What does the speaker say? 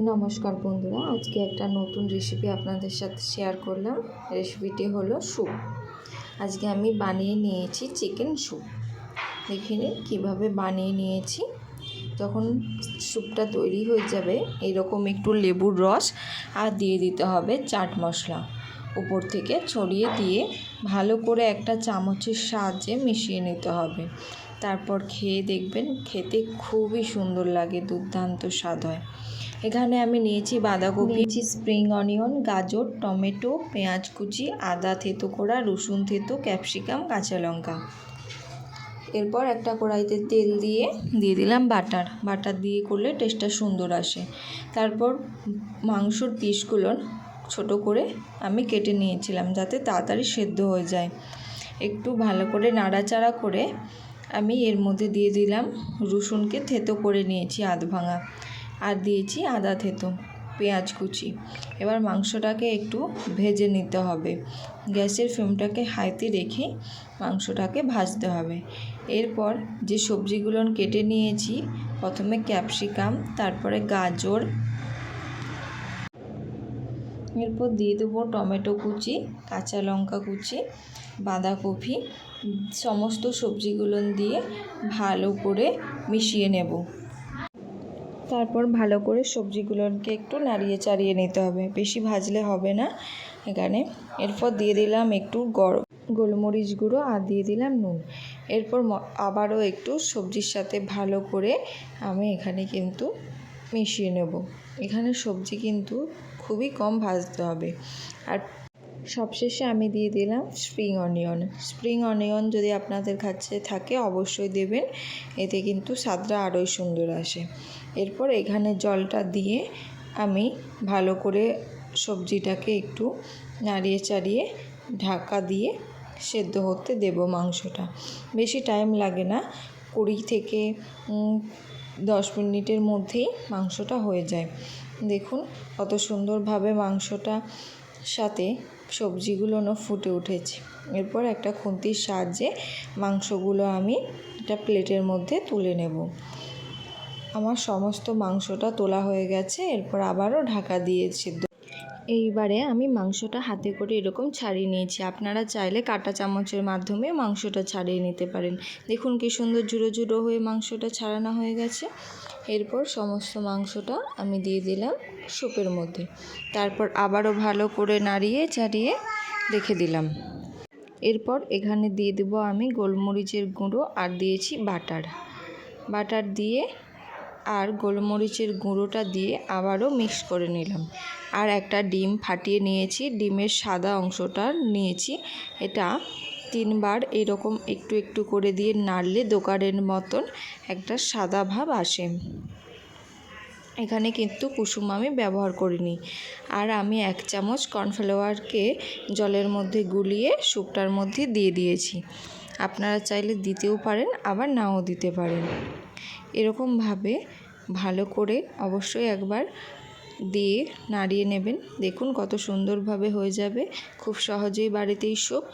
নমস্কার বন্ধুরা, আজকে একটা নতুন রেসিপি আপনাদের সাথে শেয়ার করলাম। রেসিপিটি হলো স্যুপ আজকে আমি বানিয়ে নিয়েছি চিকেন স্যুপ দেখে কীভাবে বানিয়ে নিয়েছি। যখন স্যুপটা তৈরি হয়ে যাবে, এরকম একটু লেবুর রস আর দিয়ে দিতে হবে চাট মশলা। উপর থেকে ছড়িয়ে দিয়ে ভালো করে একটা চামচের সাহায্যে মিশিয়ে নিতে হবে। তারপর খেয়ে দেখবেন, খেতে খুবই সুন্দর লাগে, দুর্দান্ত স্বাদ হয়। এখানে আমি নিয়েছি বাঁধাকপি, নিয়েছি স্প্রিং অনিয়ন গাজর, টমেটো, পেঁয়াজ কুচি, আদা থেতো করা রসুন থেতো, ক্যাপসিকাম, কাঁচা লঙ্কা। এরপর একটা কড়াইতে তেল দিয়ে দিয়ে দিলাম বাটার। বাটার দিয়ে করলে টেস্টটা সুন্দর আসে। তারপর মাংসর পিসগুলো ছোট করে আমি কেটে নিয়েছিলাম যাতে তাড়াতাড়ি সেদ্ধ হয়ে যায়। একটু ভালো করে নাড়াচাড়া করে আমি এর মধ্যে দিয়ে দিলাম রসুনকে থেতো করে নিয়েছি আধ ভাঙা। আর দিয়েছি আদা থেতো, পেঁয়াজ কুচি। এবার মাংসটাকে একটু ভেজে নিতে হবে। গ্যাসের ফ্লেমটাকে হাইতে রেখে মাংসটাকে ভাজতে হবে। এরপর যে সবজিগুলো কেটে নিয়েছি, প্রথমে ক্যাপসিকাম, তারপরে গাজর। এরপর দিয়ে দেবো টমেটো কুচি, কাঁচা লঙ্কা কুচি, বাঁধাকপি সমস্ত সবজিগুলো দিয়ে ভালো করে মিশিয়ে নেব। তারপর ভালো করে সবজিগুলোকে একটু নাড়িয়ে চাড়িয়ে নিতে হবে। বেশি ভাজলে হবে না। এখানে এরপর দিয়ে দিলাম একটু গরম গোলমরিচ গুঁড়ো আর দিয়ে দিলাম নুন। এরপর আবারও একটু সবজির সাথে ভালো করে আমি এখানে কিন্তু মিশিয়ে নেব। এখানে সবজি কিন্তু খুবই কম ভাজতে হবে। আর সবশেষে আমি দিয়ে দিলাম স্প্রিং অনিয়ন স্প্রিং অনিয়ন যদি আপনাদের কাছে থাকে, অবশ্যই দেবেন। এতে কিন্তু স্বাদটা আরোই সুন্দর আসে। এরপর এখানে জলটা দিয়ে আমি ভালো করে সবজিটাকে একটু নাড়িয়ে চাড়িয়ে ঢাকা দিয়ে সেদ্ধ হতে দেব মাংসটা। বেশি টাইম লাগে না। কুড়ি থেকে দশ মিনিটের মধ্যেই মাংসটা হয়ে যায়। দেখুন কত সুন্দরভাবে মাংসটা সাথে সবজিগুলোও ফুটে উঠেছে। এরপর একটা খুন্তির সাহায্যে মাংসগুলো আমি একটা প্লেটের মধ্যে তুলে নেব। আমার সমস্ত মাংসটা তোলা হয়ে গেছে, এরপর আবারও ঢাকা দিয়ে এইবারে আমি মাংসটা হাতে করে এরকম ছাড়িয়ে নিয়েছি। আপনারা চাইলে কাটা চামচের মাধ্যমে মাংসটা ছাড়িয়ে নিতে পারেন। দেখুন কি সুন্দর জুড়ো জুড়ো হয়ে মাংসটা ছাড়ানো হয়ে গেছে। এরপর সমস্ত মাংসটা আমি দিয়ে দিলাম স্যুপের মধ্যে। তারপর আবারও ভালো করে নাড়িয়ে চাড়িয়ে রেখে দিলাম। এরপর এখানে দিয়ে দেবো আমি গোলমরিচের গুঁড়ো আর দিয়েছি বাটার। বাটার দিয়ে আর গোলমরিচের গুঁড়োটা দিয়ে আবারও মিক্স করে নিলাম। আর একটা ডিম ফাটিয়ে নিয়েছি, ডিমের সাদা অংশটা নিয়েছি। এটা তিনবার এরকম একটু একটু করে দিয়ে নাড়লে দোকানের মতন একটা সাদা ভাব আসে। এখানে কিন্তু কুসুম আমি ব্যবহার করিনি। আর আমি এক চামচ কর্নফ্লাওয়ারকে জলের মধ্যে গুলিয়ে স্যুপটার মধ্যে দিয়ে দিয়েছি। আপনারা চাইলে দিতেও পারেন, আবার নাও দিতে পারেন। এরকমভাবে ভালো করে অবশ্যই একবার দিয়ে নাড়িয়ে নেবেন। দেখুন কত সুন্দরভাবে হয়ে যাবে। খুব সহজেই বাড়িতেই স্যুপ